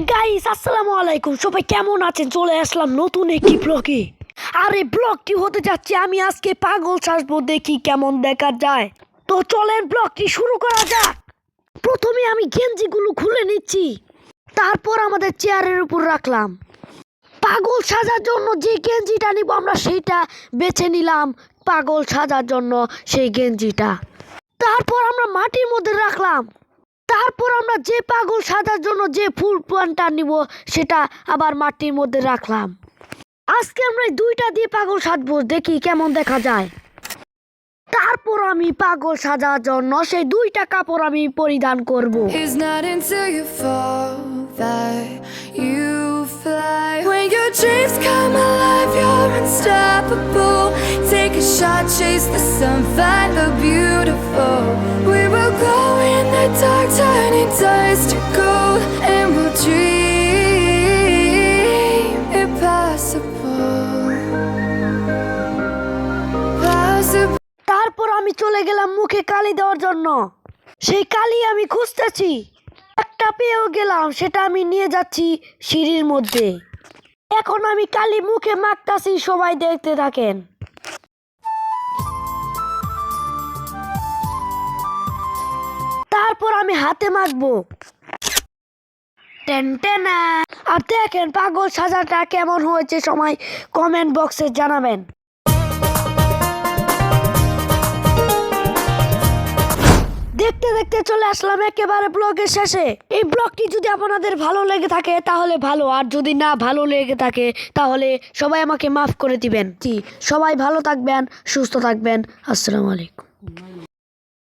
Guys আসসালামু আলাইকুম সবাই কেমন আছেন? চলে আসলাম নতুন একটি ব্লগে। আর এই ব্লগটি হতে যাচ্ছে, আমি আজকে পাগল সাজবো, দেখি কেমন দেখা যায়। তো চলেন, ব্লগটি শুরু করা যাক। প্রথমে আমি গেঞ্জিগুলো খুলে নিচ্ছি। তারপর আমাদের চেয়ারের উপর রাখলাম। পাগল সাজার জন্য যে গেঞ্জিটা নিব, আমরা সেইটা বেছে নিলাম পাগল সাজার জন্য সেই গেঞ্জিটা। তারপর আমরা মাটির মধ্যে রাখলাম। তারপর আমরা যে পাগল সাজার জন্য যে ফুল প্লানটা নিব সেটা আবার মাটির মধ্যে রাখলাম। আজকে আমরা দুইটা দিয়ে পাগল সাজবো দেখি কেমন দেখা যায়। তারপর আমি পাগল সাজার জন্য সেই দুইটা কাপড় আমি পরিধান করব। Take a shot, chase the sun, find the beautiful. তারপর আমি চলে গেলাম মুখে কালি দেওয়ার জন্য। সেই কালি আমি খুঁজতেছি। একটা পেয়েও গেলাম, সেটা আমি নিয়ে যাচ্ছি সিঁড়ির মধ্যে। এখন আমি কালি মুখে মাখতাছি, সবাই দেখতে থাকেন। আমি হাতে মাখবো। আর দেখেন পাগল সাজাটা কেমন হয়েছে সময় কমেন্ট বক্সে জানাবেন। দেখতে দেখতে চলে আসলাম একেবারে ব্লগের শেষে। এই ব্লগটি যদি আপনাদের ভালো লেগে থাকে, তাহলে ভালো। আর যদি না ভালো লেগে থাকে, তাহলে সবাই আমাকে মাফ করে দিবেন। জি, সবাই ভালো থাকবেন, সুস্থ থাকবেন। আসসালামু আলাইকুম।